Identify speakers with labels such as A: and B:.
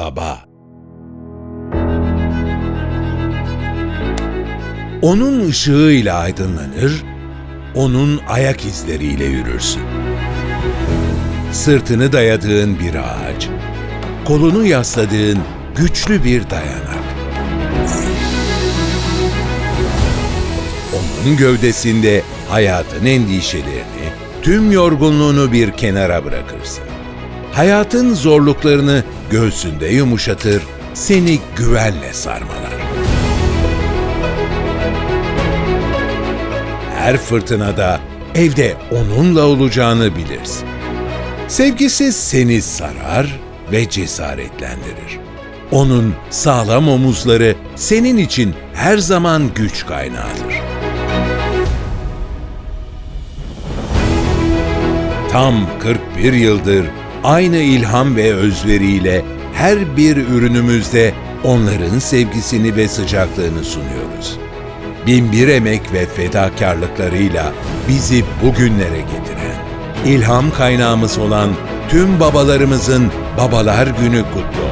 A: baba. Onun ışığıyla aydınlanır, onun ayak izleriyle yürürsün. Sırtını dayadığın bir ağaç, kolunu yasladığın güçlü bir dayanak. Onun gövdesinde hayatın endişelerini, tüm yorgunluğunu bir kenara bırakırsın. Hayatın zorluklarını göğsünde yumuşatır, seni güvenle sarmalar. Her fırtınada evde onunla olacağını bilirsin. Sevgisi seni sarar ve cesaretlendirir. Onun sağlam omuzları senin için her zaman güç kaynağıdır. Tam 41 yıldır aynı ilham ve özveriyle her bir ürünümüzde onların sevgisini ve sıcaklığını sunuyoruz. Binbir emek ve fedakarlıklarıyla bizi bugünlere getiren, ilham kaynağımız olan tüm babalarımızın Babalar Günü kutlu.